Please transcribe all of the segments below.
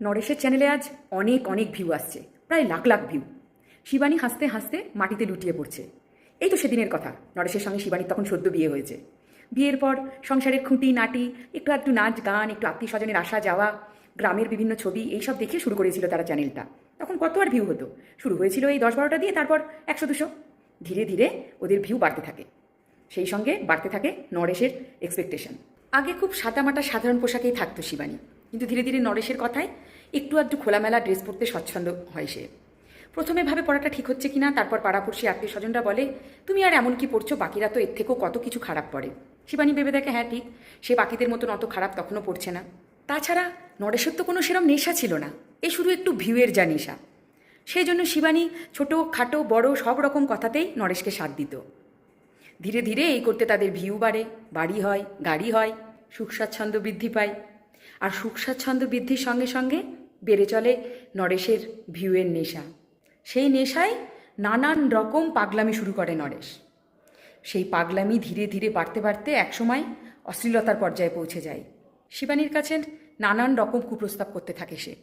নরেশের চ্যানেলে আজ অনেক অনেক ভিউ আসছে। প্রায় লাখ লাখ ভিউ শিবানী হাসতে হাসতে মাটিতে লুটিয়ে পড়ছে। এই তো সেদিনের কথা। নরেশের সঙ্গে শিবানীর তখন সদ্য বিয়ে হয়েছে। বিয়ের পর সংসারের খুঁটি, নাটি, একটু একটু নাচ, গান, একটু আত্মীয় স্বজনের আসা, যাওয়া, গ্রামের বিভিন্ন ছবি এইসব দেখে শুরু করেছিল তারা চ্যানেলটা তখন কত আর ভিউ হতো? শুরু হয়েছিল এই দশ বারোটা দিয়ে, তারপর একশো, দুশো। ধীরে ধীরে ওদের ভিউ বাড়তে থাকে। সেই সঙ্গে বাড়তে থাকে নরেশের এক্সপেকটেশন আগে খুব সাদামাটা সাধারণ পোশাকেই থাকতো শিবানী। কিন্তু ধীরে ধীরে নরেশের কথায় একটু আধটু খোলামেলা ড্রেস পরতে স্বচ্ছন্দ হয় সে। প্রথমে ভাবে পড়াটা ঠিক হচ্ছে কিনা, তারপর পাড়াপড়শি আত্মীয় স্বজনরা বলে, তুমি আর এমন কি পড়ছো? বাকিরা তো এর থেকেও কত কিছু খারাপ পড়ে। শিবানী ভেবে দেখে হ্যাঁ ঠিক, সে বাকিদের মতন অত খারাপ তখনও পড়ছে না। তাছাড়া নরেশের তো কোনো সেরম নেশা ছিল না, এ শুধু একটু ভিউয়ের যা নেশা। সেই জন্য শিবানী ছোট, খাটো, বড় সব রকম কথাতেই নরেশকে সাথ দিত। ধীরে ধীরে এই করতে তাদের ভিউ বাড়ে, বাড়ি হয়, গাড়ি হয় সুখ স্বাচ্ছন্দ্য বৃদ্ধি পায়। আর সুখ স্বাচ্ছন্দ্য বৃদ্ধির সঙ্গে সঙ্গে বেড়ে চলে নরেশের ভিউয়ের নেশা। সেই নেশায় নানান রকম পাগলামি শুরু করে নরেশ। সেই পাগলামি ধীরে ধীরে বাড়তে বাড়তে একসময় অশ্লীলতার পর্যায়ে পৌঁছে যায়। শিবানীর কাছে নানান রকম কুপ্রস্তাব করতে থাকে সে।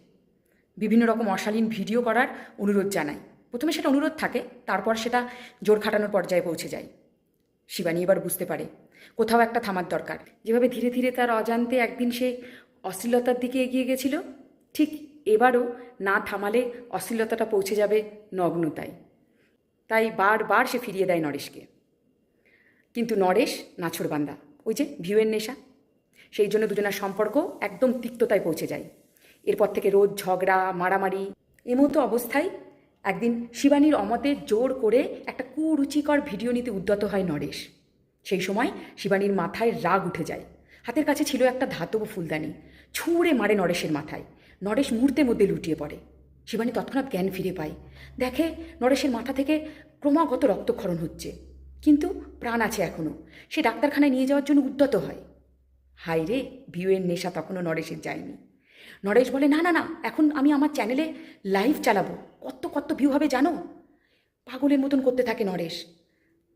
বিভিন্ন রকম অশালীন ভিডিও করার অনুরোধ জানায়। প্রথমে সেটা অনুরোধ থাকে, তারপর সেটা জোর খাটানোর পর্যায়ে পৌঁছে যায়। শিবানী এবার বুঝতে পারে, কোথাও একটা থামার দরকার। যেভাবে ধীরে ধীরে তার অজান্তে একদিন সে অশ্লীলতার দিকে এগিয়ে গেছিল। ঠিক এবারও না থামালে অশ্লীলতাটা পৌঁছে যাবে নগ্নতায়। তাই বারবার সে ফিরিয়ে দেয় নরেশকে। কিন্তু নরেশ নাছরবান্দা ওই যে ভিউয়ের নেশা। সেই জন্য দুজনের সম্পর্ক একদম তিক্ততায় পৌঁছে যায়। এরপর থেকে রোজ ঝগড়া, মারামারি, এমতো অবস্থায় একদিন শিবানীর অমতে জোর করে একটা কুরুচিকর ভিডিও নিতে উদ্যত হয় নরেশ। সেই সময় শিবানীর মাথায় রাগ উঠে যায়। হাতের কাছে ছিল একটা ধাতব ফুলদানি, ছুঁড়ে মারে নরেশের মাথায়। নরেশ মুহূর্তের মধ্যে লুটিয়ে পড়ে। শিবানী তৎক্ষণাৎ জ্ঞান ফিরে পায়। দেখে নরেশের মাথা থেকে ক্রমাগত রক্তক্ষরণ হচ্ছে। কিন্তু প্রাণ আছে এখনও সে ডাক্তারখানায় নিয়ে যাওয়ার জন্য উদ্যত হয়। হাই রে ভিউয়ের নেশা তখনও নরেশের যায়নি। নরেশ বলে, না না না, এখন আমি আমার চ্যানেলে লাইভ চালাবো। কত কত ভিউ হবে জানো? পাগলের মতন করতে থাকে নরেশ।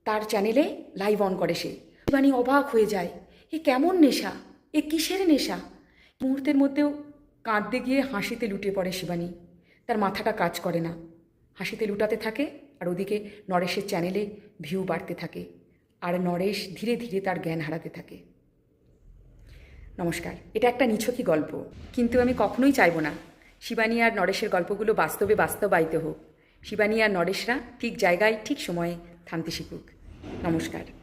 তার চ্যানেলে লাইভ অন করে সে। শিবানী অবাক হয়ে যায়। এ কেমন নেশা? এ কিসের নেশা? মুহূর্তের মধ্যেও কাঁদতে গিয়ে হাসিতে লুটে পড়ে শিবানী। তার মাথাটা কাজ করে না। হাসিতে লুটাতে থাকে আর ওদিকে নরেশের চ্যানেলে ভিউ বাড়তে থাকে আর নরেশ ধীরে ধীরে তার জ্ঞান হারাতে থাকে। নমস্কার, এটা একটা নিছকই গল্প, কিন্তু আমি কখনোই চাইব না। শিবানী আর নরেশের গল্পগুলো বাস্তবে বাস্তবায়িত হোক। শিবানী আর নরেশরা ঠিক জায়গায় ঠিক সময়ে থামতে শিখুক। নমস্কার।